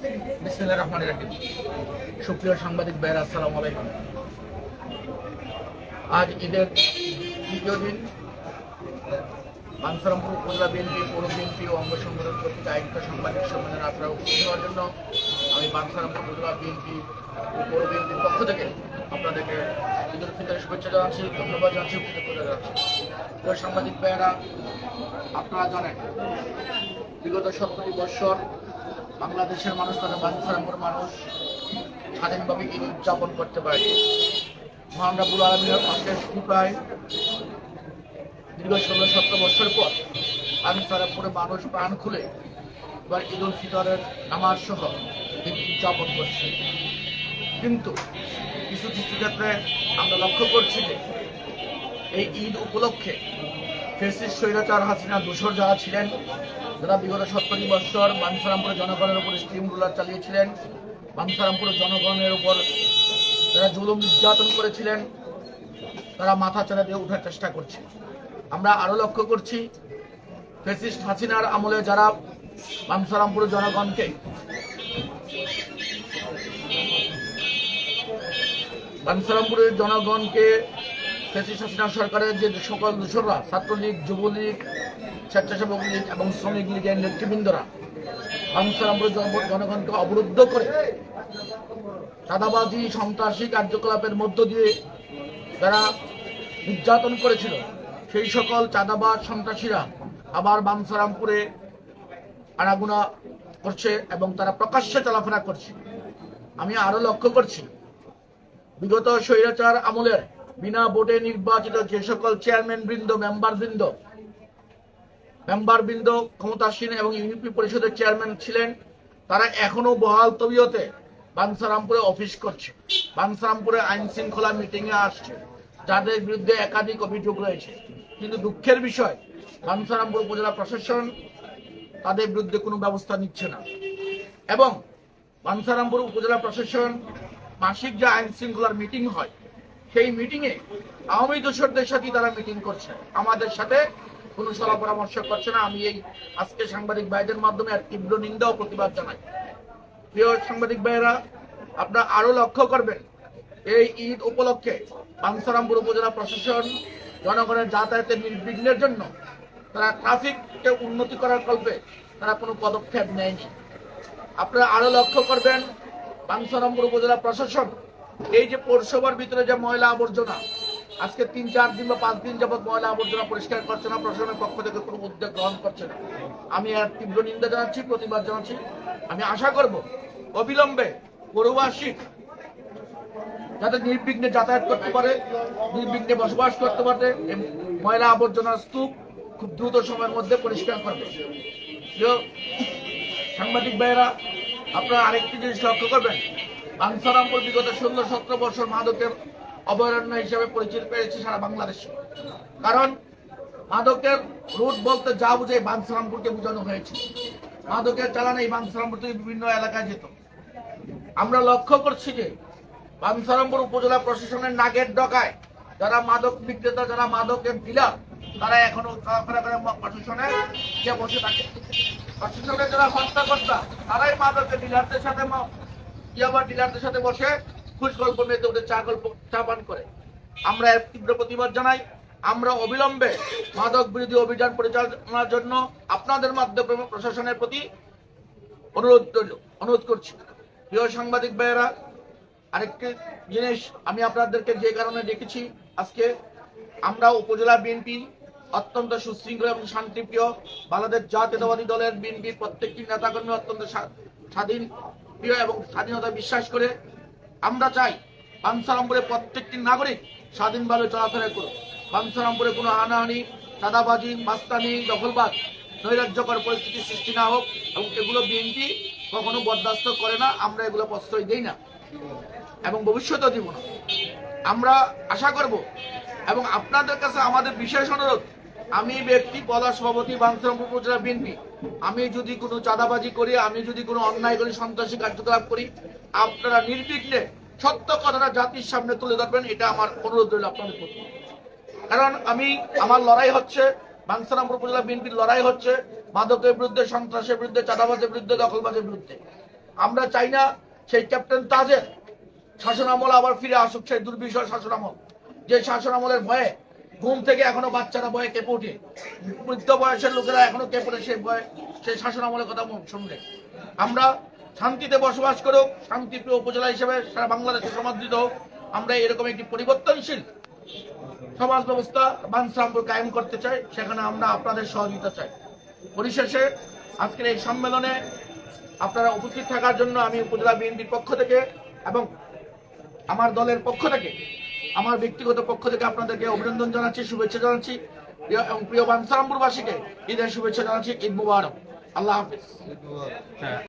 বিসমিল্লাহ রহমান রাহিম। সুপ্রিয় সাংবাদিক ভাইয়ের, আসসালামু আলাইকুম। আজ ঈদের তৃতীয় দিন। বানসারামপুর উপজেলা বিএনপি পৌর বিএনপি ও অঙ্গ সংগঠন কর্তৃক আয়োজিত সাংবাদিক সম্মেলনে আপনারা উপস্থিত হওয়ার জন্য আমি বানসারামপুর উপজেলা বিএনপি ও পৌর বিএনপির পক্ষ থেকে আপনাদেরকে ঈদ উল ফিতরের শুভেচ্ছা জানাচ্ছি, ধন্যবাদ জানাচ্ছি, কৃতজ্ঞতা জানাচ্ছি। প্রিয় সাংবাদিক ভাইয়েরা, আপনারা জানেন, বিগত সত্তরটি বৎসর বাংলাদেশের মানুষ তথা বাঞ্ছারামপুর মানুষ স্বাধীনভাবে ঈদ উদযাপন করতে পারে। মহান রাবুল আলমীর অশেষ কৃপায় দীর্ঘ ষোলো সতেরো বছর পর বাঞ্ছারামপুরে মানুষ প্রাণ খুলে এবার ঈদ উল ফিতরের নামাজ সহ ঈদ উদযাপন করছে। কিন্তু কিছু কিছু ক্ষেত্রে আমরা লক্ষ্য করছি যে এই ঈদ উপলক্ষে ফেসিস স্বৈরাচার হাসিনা দূষর যারা ছিলেন, যারা বিগত সত্তরটি বৎসর বাঞ্ছারামপুরের জনগণের উপর স্টিম রুলার চালিয়েছিলেন বাঞ্ছারামপুরের জনগণের উপর যারা জুলুম নির্যাতন করেছিলেন, তারা মাথা চাড়া দিয়ে ওঠার চেষ্টা করছে। আমরা আরও লক্ষ্য করছি, ফেসিস্ট হাসিনার আমলে যারা বাঞ্ছারামপুরের জনগণকে বাঞ্ছারামপুরের জনগণকে সরকারের যে সকল দূষররা, ছাত্রলীগ, যুবলীগ, স্বেচ্ছাসেবক লীগ এবং শ্রমিক লীগের নেতৃবৃন্দরা জন- জনগণকে অবরুদ্ধ করে চাঁদাবাজি, সন্ত্রাসী কার্যকলাপের মধ্য দিয়ে যারা নির্যাতন করেছিল, সেই সকল চাঁদাবাজ সন্ত্রাসীরা আবার বামসারামপুরে আনাগুনা করছে এবং তারা প্রকাশ্যে চলাফেরা করছে। আমি আরও লক্ষ্য করছি, বিগত স্বৈরাচার আমলের বিনা ভোটে নির্বাচিত যে সকল চেয়ারম্যান বৃন্দ মেম্বার বৃন্দ মেম্বার বৃন্দ, ক্ষমতাসীন এবং ইউনিপি পরিষদের চেয়ারম্যান ছিলেন, তারা এখনও বহাল তবিয়তে বানসারামপুরে অফিস করছে। বানসারামপুরে আইন শৃঙ্খলা মিটিং এ আসছে। যাদের বিরুদ্ধে একাধিক অভিযোগ রয়েছে। কিন্তু দুঃখের বিষয়, বানসারামপুর উপজেলা প্রশাসন তাদের বিরুদ্ধে কোনো ব্যবস্থা নিচ্ছে না। এবং বানসারামপুর উপজেলা প্রশাসন মাসিক যে আইন শৃঙ্খলার মিটিং হয় সেই মিটিংয়ে আওয়ামী দোসরদের সাথে তারা মিটিং করছে। আমাদের সাথে কোনো সলা পরামর্শ করছে না। আমি এই আজকে সাংবাদিক ভাইদের মাধ্যমে এক তীব্র নিন্দা ও প্রতিবাদ জানাই। প্রিয় সাংবাদিক ভাইয়েরা, আপনারা আরও লক্ষ্য করবেন, এই ঈদ উপলক্ষে বাংসারামপুর উপজেলা প্রশাসন জনগণের যাতায়াতের নির্বিঘ্নের জন্য তারা ট্রাফিককে উন্নতি করার কল্পে তারা কোনো পদক্ষেপ নেয়নি। আপনারা আরও লক্ষ্য করবেন বাংসারামপুর উপজেলা প্রশাসন এই যে পৌরসভার ভিতরে যে ময়লা আবর্জনা, আজকে তিন, চার দিন বা পাঁচ দিন যাবত ময়লা আবর্জনা পরিষ্কার করছে না, প্রশাসনের পক্ষ থেকে কোনো উদ্যোগ গ্রহণ করছে না। আমি এর তীব্র নিন্দা জানাচ্ছি, প্রতিবাদ জানাচ্ছি। আমি আশা করব অবিলম্বে পৌরবাসী যাতে নির্বিঘ্নে যাতায়াত করতে পারে, নির্বিঘ্নে বসবাস করতে পারে ময়লা আবর্জনার স্তূপ খুব দ্রুত সময়ের মধ্যে পরিষ্কার করবে। সাংবাদিক ভাইয়েরা, আপনারা আরেকটি জিনিস লক্ষ্য করবেন বাংসারামপুর বিগত ষোলো সতেরো বছর মাদকের অভয়ারণ্য হিসেবে পরিচিত পেয়েছে সারা বাংলাদেশে। কারণ মাদকের রুট বলতে যা বুঝে বাংসারামপুরকে বোঝানো হয়েছে। মাদকের চালানে এই বাংসারামপুর থেকে বিভিন্ন এলাকায় যেত। আমরা লক্ষ্য করছি যে বাংসারামপুর উপজেলা প্রশাসনের নাগের ডকায় যারা মাদক বিক্রেতা, যারা মাদকের ডিলার, তারা এখনও প্রশাসনে যে বসে থাকে। প্রশাসনের যারা হত্যাকর্তা, তারাই মাদকের ডিলারদের সাথে ম- ইয়াবা ডিলারদের সাথে বসে খুশ গল্প মেতে ওদের চা গল্প, চা পান করে। আমরা এর তীব্র প্রতিবাদ জানাই। আমরা অবিলম্বে মাদক বিরোধী অভিযান পরিচালনার জন্য আপনাদের মাধ্যমে প্রশাসনের প্রতি অনুরোধ অনুরোধ করছি। প্রিয় সাংবাদিক ভাইয়েরা, আরেকটি জিনিস আমি আপনাদেরকে যে কারণে দেখেছি, আজকে আমরা উপজেলা বিএনপি অত্যন্ত সুশৃঙ্খল এবং শান্তিপ্রিয় বাংলাদেশ জাতীয়তাবাদী দলের বিএনপির প্রত্যেকটি নেতাকর্মী অত্যন্ত স্বা- স্বাধীন প্রিয় এবং স্বাধীনতা বিশ্বাস করে আমরা চাই বাংসারামপুরে প্রত্যেকটি নাগরিক স্বাধীনভাবে চলাফেরা করুক। বাংসারামপুরে কোনো হানাহানি সাদাবাজি মাস্তানি, দখলবাদ, নৈরাজ্যকর পরিস্থিতি সৃষ্টি না হোক এবং এগুলো বিএনপি কখনো বরদাস্ত করে না, আমরা এগুলো প্রশ্রয় দিই না এবং ভবিষ্যতেও দিব না। আমরা আশা করব এবং আপনাদের কাছে আমাদের বিশেষ অনুরোধ আমি ব্যক্তি পদা সভাপতি বাংসারামপুর উপজেলা বিএনপি। আমি যদি কোনো চাঁদাবাজি করি, আমি যদি কোনো অন্যায় করি, সন্ত্রাসী কার্যকলাপ করি, আপনারা নির্বিঘ্নে সত্য কথাটা জাতির সামনে তুলে ধরবেন, এটা আমার অনুরোধ রইল আপনাদের প্রতি। কারণ আমি, আমার লড়াই হচ্ছে বাংসারামপুর উপজেলা বিএনপির লড়াই হচ্ছে, মাদকের বিরুদ্ধে, সন্ত্রাসের বিরুদ্ধে, চাঁদাবাজের বিরুদ্ধে, দখলবাজের বিরুদ্ধে। আমরা চাই না সেই ক্যাপ্টেন তাজের শাসনামল আবার ফিরে আসুক, সেই দুর্বিষহ শাসনামল। যে শাসনামলের ভয়ে ঘুম থেকে এখনও বাচ্চারা ভয়ে কেঁপে ওঠে। বৃদ্ধ বয়সের লোকেরা এখনও কেঁপে ওঠে সেই ভয়ে। সেই শাসনামলের কথা শুনলে। আমরা শান্তিতে বসবাস করুক, শান্তিপ্রিয় উপজেলা হিসেবে সারা বাংলাদেশে সমাদৃত হোক। আমরা এরকম একটি পরিবর্তনশীল সমাজ ব্যবস্থা বানসাম্পুর কায়েম করতে চাই। সেখানে আমরা আপনাদের সহযোগিতা চাই। পরিশেষে আজকের এই সম্মেলনে আপনারা উপস্থিত থাকার জন্য আমি উপজেলা বিএনপির পক্ষ থেকে এবং আমার দলের পক্ষ থেকে আমার ব্যক্তিগত পক্ষ থেকে আপনাদেরকে অভিনন্দন জানাচ্ছি, শুভেচ্ছা জানাচ্ছি এবং প্রিয় বানসারামপুরবাসীকে ঈদের শুভেচ্ছা জানাচ্ছি, ঈদ মুবারক। আল্লাহ হাফিজ।